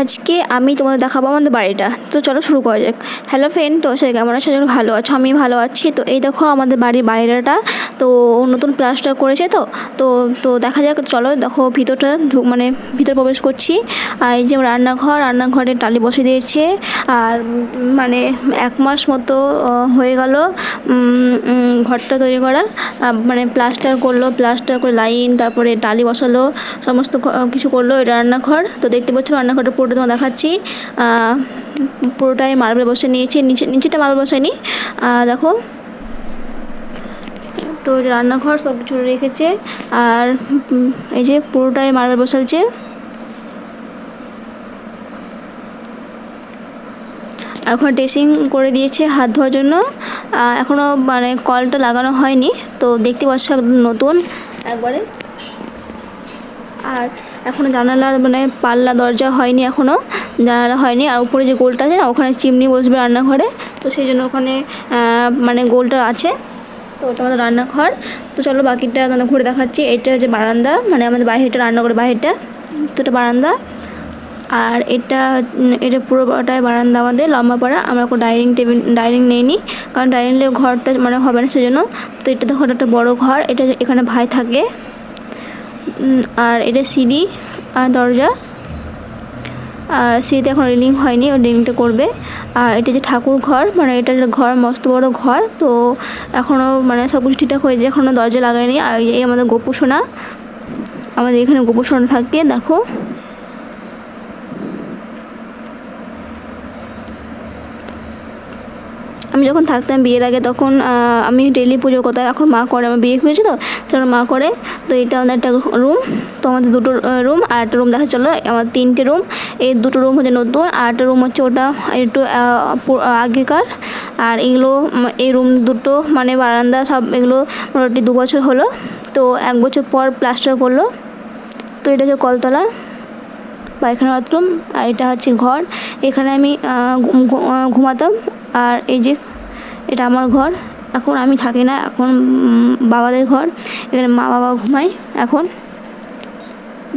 আজকে আমি তোমাদের দেখাবো আমাদের বাড়িটা। তো চলো শুরু করা যাক। হ্যালো ফ্রেন্ড তো সে কেমন আছে? ভালো আছো আমি ভালো আছি। তো এই দেখো আমাদের বাড়ির বাইরেটা। তো নতুন প্লাস্টার করেছে তো তো তো দেখা যাক, চলো দেখো ভিতরটা মানে ভিতর প্রবেশ করছি। আর এই যে রান্নাঘর, রান্নাঘরে টালি বসে দিয়েছে। আর মানে এক মাস মতো হয়ে গেল ঘরটা তৈরি করা। মানে প্লাস্টার করল প্লাস্টার করে লাইন তারপরে টালি বসালো, সমস্ত কিছু করল এটা রান্নাঘর। তো দেখতে পাচ্ছ, রান্নাঘরটা পুরোটা তোমার দেখাচ্ছি। পুরোটাই মার্বেল বসে নিয়েছে, নিচে নিচেটা মার্বেল বসায়নি। দেখো তো রান্নাঘর সব কিছু রেখেছে। আর এই যে পুরোটাই মার্বেল বসালছে। আর ওখানে ড্রেসিং করে দিয়েছে হাত ধোয়ার জন্য। এখনও মানে কলটা লাগানো হয়নি। তো দেখতে পাচ্ছ নতুন একবারে। আর এখনও জানালা মানে পাল্লা দরজা হয়নি এখনও জানালা হয়নি। আর উপরে যে গোলটা আছে না, ওখানে চিমনি বসবে রান্নাঘরে। তো সেই জন্য ওখানে মানে গোলটা আছে। তো ওটা আমাদের রান্নাঘর। তো চলো বাকিটা তোমাদের ঘুরে দেখাচ্ছি। এটা হচ্ছে বারান্দা মানে আমাদের বাইরেটা রান্নাঘরের বাইরেটা তো এটা বারান্দা। আর এটা এটা পুরোটাই বারান্দা আমাদের, লম্বা পাড়া। আমরা কোনো ডাইনিং টেবিল, ডাইনিং নেইনি। কারণ ডাইনিং ঘরটা মানে হবে না সেজন্য। তো এটা দেখো একটা বড়ো ঘর। এটা এখানে ভাই থাকে। আর এটা সিঁড়ি, আর দরজা। আর সিঁড়িতে এখন রিলিং হয়নি ওই রিলিংটা করবে। আর এটা যে ঠাকুর ঘর মানে এটা ঘর, মস্ত বড় ঘর, তো এখনও মানে সব কিছু ঠিকঠাক হয়েছে এখনও দরজা লাগায়নি। আর এই আমাদের গোপুসোনা আমাদের এখানে গোপুসোনা থাকে, দেখো। আমি যখন থাকতাম বিয়ের আগে তখন আমি ডেলি পুজো করতাম এখন মা করে, আমার বিয়ে হয়েছে তো তখন মা করে, তো এটা আমাদের একটা রুম তো আমাদের দুটো রুম আর একটা রুম দেখা চলো আমার তিনটে রুম এই দুটো রুম হচ্ছে নতুন, আর একটা রুম হচ্ছে ওটা একটু আগেকার, আর এগুলো এই রুম দুটো মানে বারান্দা সব এগুলো মোটামুটি দু বছর হলো, তো এক বছর পর প্লাস্টার করল তো এটা হচ্ছে কলতলা, পায়খানা বাথরুম আর এটা হচ্ছে ঘর, এখানে আমি ঘুমাতাম, আর এই যে এটা আমার ঘর। এখন আমি থাকি না, এখন বাবাদের ঘর। এখানে মা বাবা ঘুমায় এখন।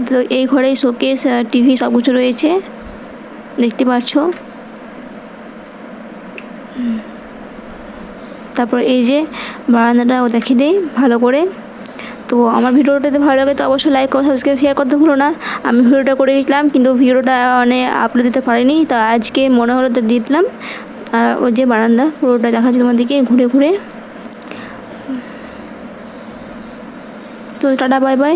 তো এই ঘরে শোকেস টিভি সব কিছু রয়েছে। দেখতে পাচ্ছ। তারপর এই যে বারান্দাটাও দেখিয়ে দিই ভালো করে। তো আমার ভিডিওটা যদি ভালো লাগে তো অবশ্যই লাইক করো সাবস্ক্রাইব শেয়ার করতে ভুলো না। আমি ভিডিওটা করে গেছিলাম কিন্তু ভিডিওটা মানে আপলোড দিতে পারিনি, তো আজকে মনে হলো তো দিলাম। আর ওই যে বারান্দা পুরোটা দেখাচ্ছি তোমাদেরকে ঘুরে ঘুরে। তো টাটা বাই বাই।